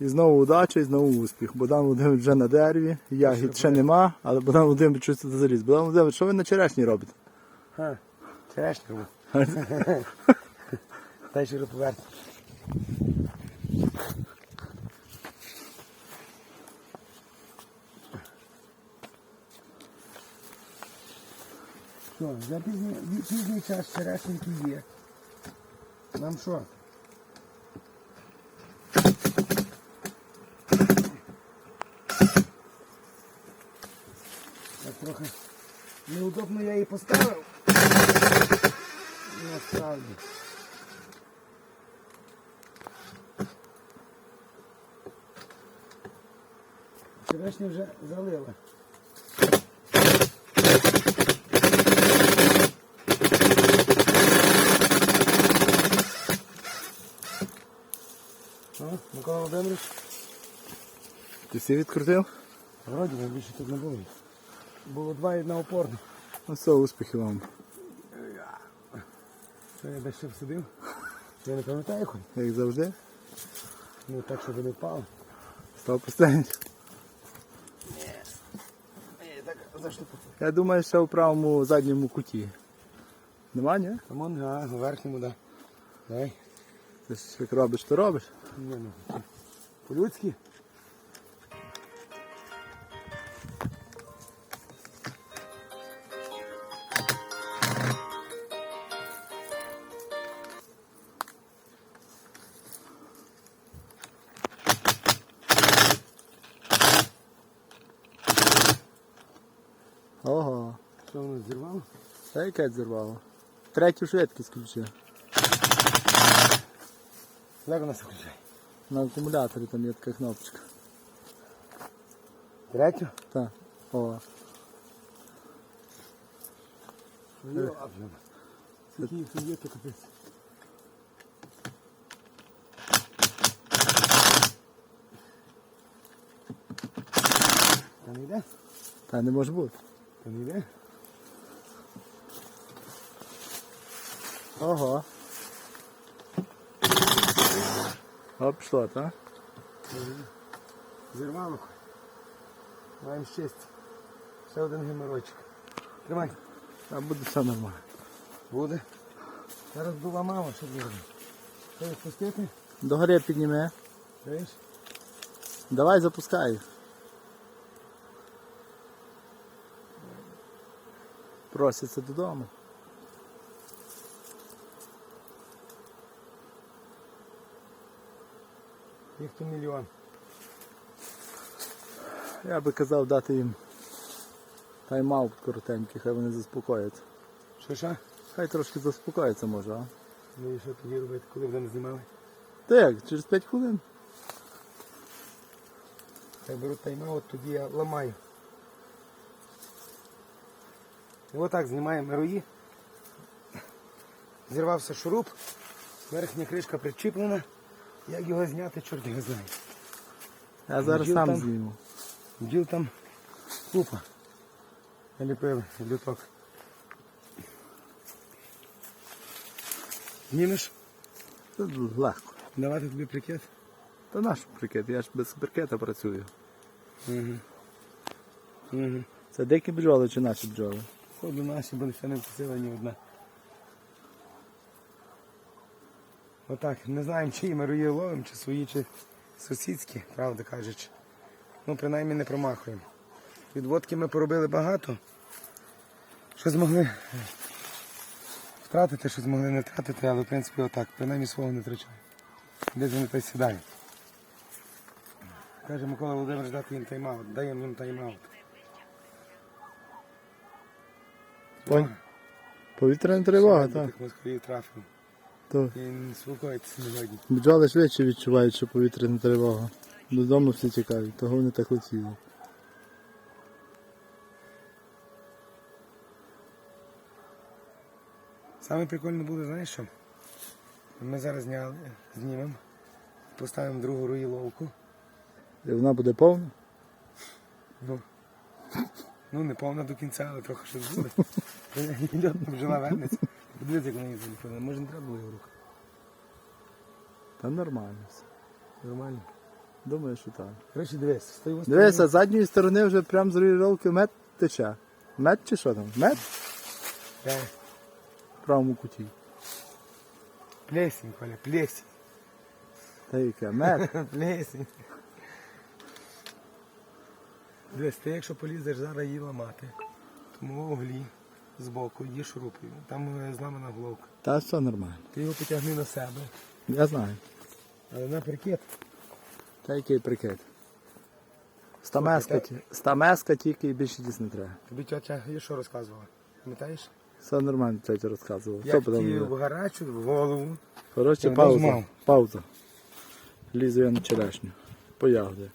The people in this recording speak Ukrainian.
І знову удача, і знову успіх. Богдан Володимирович вже на дереві, ягід ще нема, але Богдан Володимирович щось тут заліз. Богдан Володимирович, що ви на черешні робите? Ха, черешню. Дай ще поверх. Що, за пізній, пізній час черешеньки є. Нам що? трохи неудобно я її поставив. Насправді. Черешню вже залили. О, Микола Володимирович, Ти всі відкрутив? вроді би більше тут не було. Було два і одна опорна. Ну все, успіхів вам. Що я десь ще всадив? Я не пам'ятаю хоч. Як завжди. Ну так, щоб не впало. Став. Так, тут? Я думаю, що в правому задньому куті. Нема, ні? Там он, а, у верхньому, да. Дай. Ти ж як робиш, то робиш. Не, ну. По-людськи. Ого. Що воно зірвало? Та яке зірвало. Третю швидкість включив. Як вона включає? На акумуляторі там є така кнопочка. Третю? Так. О. Йо, Скільки їх є, то капець. Та не йде? Та не може бути. Та не йде? Ого. О, пішло, так? Зірвало. Маємо щастя. Ще один геморойчик. Тримай. А буде все нормально. Буде. Зараз була мама, що буде. Що відпустити? Догори підніме. Чуєш? Давай запускай Просяться додому. Їх тут мільйон. Я би казав дати їм тайм-аут коротенький, хай вони заспокояться. Що що? Хай трошки заспокоїться може, а? Ну і що тоді робити, коли вже не знімали? Та як, через 5 хвилин? Хай беруть тайм-аут, тоді я ламаю. І отак знімаємо рої. Зірвався шуруп, верхня кришка причіплена. Як його зняти, чорт його знає. Я зараз Бджіл сам зніму. Бджіл там купа. Наліпили люток. Знімеш? Це легко. Давати тобі прикид? Та наш прикид, я ж без прикита працюю. Угу. Угу. Це дикі бджоли чи наші бджоли? Ходу наші, ще не вкусила ні одна. Отак, не знаємо, чиї ми руї ловимо, чи свої, чи сусідські, правда кажучи. Ну, принаймні не промахуємо. Відводки ми поробили багато. Що змогли втратити, що змогли не втратити, але в принципі отак, принаймні свого не втрачаємо. Де вони той сідають. Каже Микола Володимирович дати їм тайм-аут. Даємо їм тайм-аут. Понь. Повітряна тривога, так. Москалів трафив. То не спілкується сьогодні. бджоли швидше відчувають, що повітряна тривога. Додому всі тікають, того вони так летіли. Саме прикольне буде, знаєш що? Ми зараз зняли, знімемо, поставимо другу руїловку. І вона буде повна? Ну, ну не повна до кінця, але трохи щось буде. Бджола вернеться. Подивись, як вона її заліпила. Може не треба було його руку. Та нормально все. Нормально. Думаю, що так. Коротше, дивись, стою ось Дивися, з задньої сторони вже прям з ролки мед тече. Мед чи що там? Мед? Так. В правому куті. Плесень, Коля, плесень. Та яке? Мед. Плесень. Дивись, ти якщо полізеш зараз її ламати, тому в углі збоку її шурупою. Там е, зламана головка. Та все нормально. Ти його потягни на себе. Я знаю. Але на прикид. Та який прикид. Стамеска, стамеска тільки і більше дійсно не треба. Тобі тьотя є що розказувала? Пам'ятаєш? Все нормально, тетя розказував. Що Як потім в голову. Коротше, Я пауза. Пауза. Лізу я на черешню. По ягоди.